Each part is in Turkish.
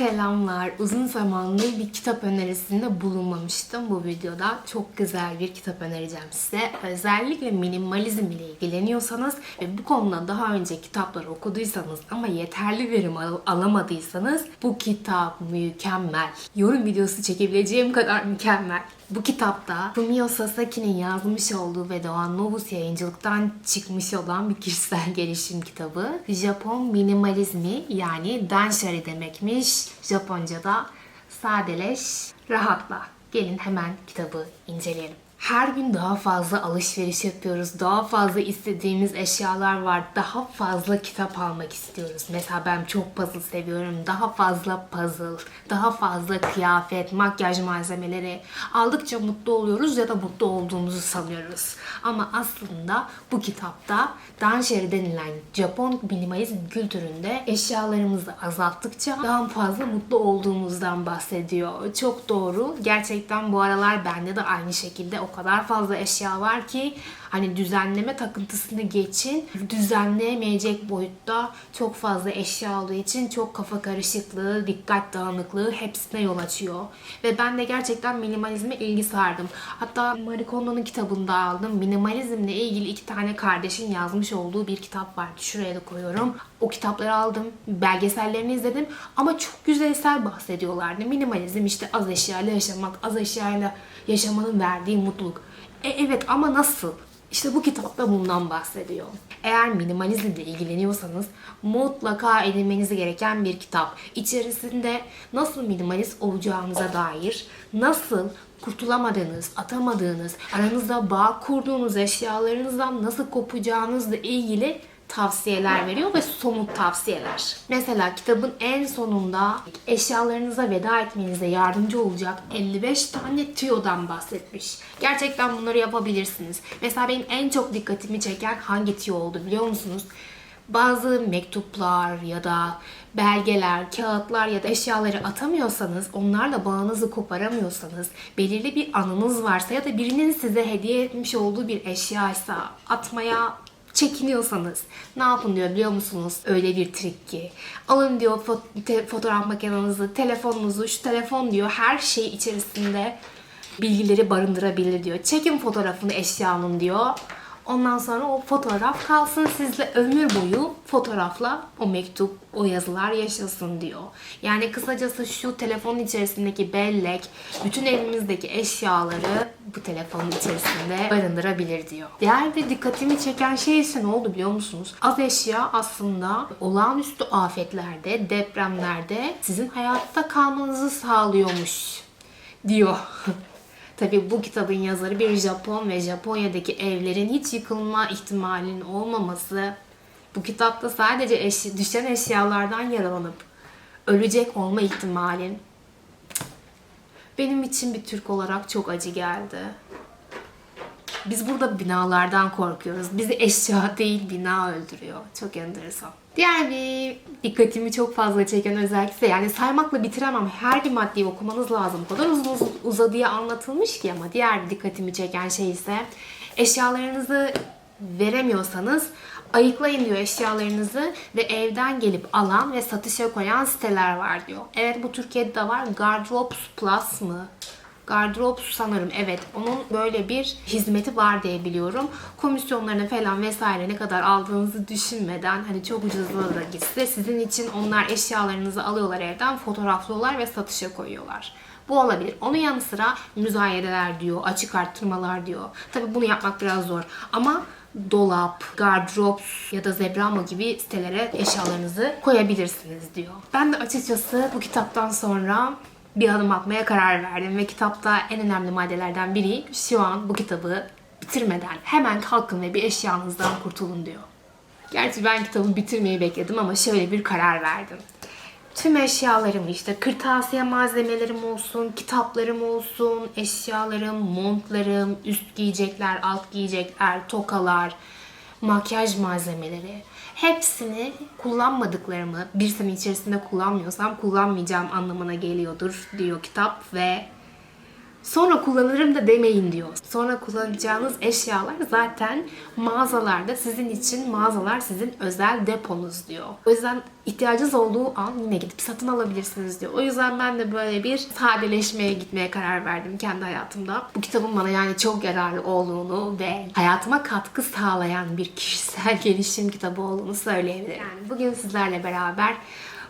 Selamlar. Uzun zamandır bir kitap önerisinde bulunmamıştım bu videoda. Çok güzel bir kitap önereceğim size. Özellikle minimalizm ile ilgileniyorsanız ve bu konuda daha önce kitaplar okuduysanız ama yeterli verim al- alamadıysanız bu kitap mükemmel. Yorum videosu çekebileceğim kadar mükemmel. Bu kitapta Fumio Sasaki'nin yazmış olduğu ve Doğan Novus yayıncılıktan çıkmış olan bir kişisel gelişim kitabı. Japon minimalizmi yani danshari demekmiş. Japonca'da sadeleş, rahatla. Gelin hemen kitabı inceleyelim. Her gün daha fazla alışveriş yapıyoruz. Daha fazla istediğimiz eşyalar var. Daha fazla kitap almak istiyoruz. Mesela ben çok puzzle seviyorum. Daha fazla puzzle, daha fazla kıyafet, makyaj malzemeleri aldıkça mutlu oluyoruz ya da mutlu olduğumuzu sanıyoruz. Ama aslında bu kitapta Danshari denilen Japon minimalizm kültüründe eşyalarımızı azalttıkça daha fazla mutlu olduğumuzdan bahsediyor. Çok doğru. Gerçekten bu aralar bende de aynı şekilde o kadar fazla eşya var ki hani düzenleme takıntısını geçin düzenleyemeyecek boyutta çok fazla eşya olduğu için çok kafa karışıklığı, dikkat dağınıklığı hepsine yol açıyor. Ve ben de gerçekten minimalizme ilgi sardım. Hatta Marie Kondo'nun kitabında aldım. Minimalizmle ilgili iki tane kardeşin yazmış olduğu bir kitap var. Şuraya da koyuyorum. O kitapları aldım. Belgesellerini izledim. Ama çok yüzeysel bahsediyorlardı. Minimalizm işte az eşyayla yaşamak, az eşyayla yaşamanın verdiği mutluluk. E, evet ama nasıl? İşte bu kitapta bundan bahsediyor. Eğer minimalizmle ilgileniyorsanız mutlaka edinmeniz gereken bir kitap. İçerisinde nasıl minimalist olacağınıza dair, nasıl kurtulamadığınız, atamadığınız, aranızda bağ kurduğunuz eşyalarınızdan nasıl kopacağınızla ilgili tavsiyeler veriyor ve somut tavsiyeler. Mesela kitabın en sonunda eşyalarınıza veda etmenize yardımcı olacak 55 tane tüyodan bahsetmiş. Gerçekten bunları yapabilirsiniz. Mesela benim en çok dikkatimi çeken hangi tüyo oldu biliyor musunuz? Bazı mektuplar ya da belgeler, kağıtlar ya da eşyaları atamıyorsanız, onlarla bağınızı koparamıyorsanız, belirli bir anınız varsa ya da birinin size hediye etmiş olduğu bir eşyaysa atmaya çekiniyorsanız ne yapın diyor biliyor musunuz? Öyle bir trik ki. Alın diyor fo- te- fotoğraf makinenizi, telefonunuzu, şu telefon diyor her şey içerisinde bilgileri barındırabilir diyor. Çekin fotoğrafını eşyanın diyor. Ondan sonra o fotoğraf kalsın sizle ömür boyu fotoğrafla o mektup, o yazılar yaşasın diyor. Yani kısacası şu telefonun içerisindeki bellek, bütün elimizdeki eşyaları bu telefonun içerisinde barındırabilir diğer Diğer de dikkatimi çeken şey ise ne oldu biliyor musunuz? Az eşya aslında olağanüstü afetlerde, depremlerde sizin hayatta kalmanızı sağlıyormuş diyor. Tabii bu kitabın yazarı bir Japon ve Japonya'daki evlerin hiç yıkılma ihtimalinin olmaması, bu kitapta sadece eşi, düşen eşyalardan yaralanıp ölecek olma ihtimalin benim için bir Türk olarak çok acı geldi. Biz burada binalardan korkuyoruz. Bizi eşya değil bina öldürüyor. Çok enteresan. Diğer bir dikkatimi çok fazla çeken özellik ise yani saymakla bitiremem. Her bir maddeyi okumanız lazım. O kadar uzun uzun uzadıya anlatılmış ki ama diğer dikkatimi çeken şey ise eşyalarınızı veremiyorsanız ayıklayın diyor eşyalarınızı ve evden gelip alan ve satışa koyan siteler var diyor. Evet bu Türkiye'de de var. Gardrops Plus mı? Gardrop sanırım evet onun böyle bir hizmeti var diye biliyorum. Komisyonlarını falan vesaire ne kadar aldığınızı düşünmeden hani çok ucuzluğa da gitse sizin için onlar eşyalarınızı alıyorlar evden fotoğraflıyorlar ve satışa koyuyorlar. Bu olabilir. Onun yanı sıra müzayedeler diyor, açık arttırmalar diyor. Tabi bunu yapmak biraz zor ama dolap, gardrop ya da zebramo gibi sitelere eşyalarınızı koyabilirsiniz diyor. Ben de açıkçası bu kitaptan sonra bir adım atmaya karar verdim ve kitapta en önemli maddelerden biri şu an bu kitabı bitirmeden hemen kalkın ve bir eşyanızdan kurtulun diyor. Gerçi ben kitabı bitirmeyi bekledim ama şöyle bir karar verdim. Tüm eşyalarımı işte kırtasiye malzemelerim olsun, kitaplarım olsun, eşyalarım, montlarım, üst giyecekler, alt giyecekler, tokalar, makyaj malzemeleri hepsini kullanmadıklarımı bir sene içerisinde kullanmıyorsam kullanmayacağım anlamına geliyordur diyor kitap ve Sonra kullanırım da demeyin diyor. Sonra kullanacağınız eşyalar zaten mağazalarda sizin için mağazalar sizin özel deponuz diyor. O yüzden ihtiyacınız olduğu an yine gidip satın alabilirsiniz diyor. O yüzden ben de böyle bir sadeleşmeye gitmeye karar verdim kendi hayatımda. Bu kitabın bana yani çok yararlı olduğunu ve hayatıma katkı sağlayan bir kişisel gelişim kitabı olduğunu söyleyebilirim. Yani bugün sizlerle beraber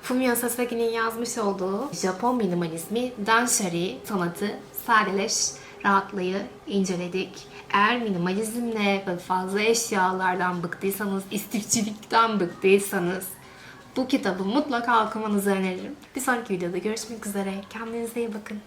Fumio Sasaki'nin yazmış olduğu Japon minimalizmi, danshari sanatı, sadeleş, rahatlayı inceledik. Eğer minimalizmle ve fazla eşyalardan bıktıysanız, istifçilikten bıktıysanız bu kitabı mutlaka okumanızı öneririm. Bir sonraki videoda görüşmek üzere. Kendinize iyi bakın.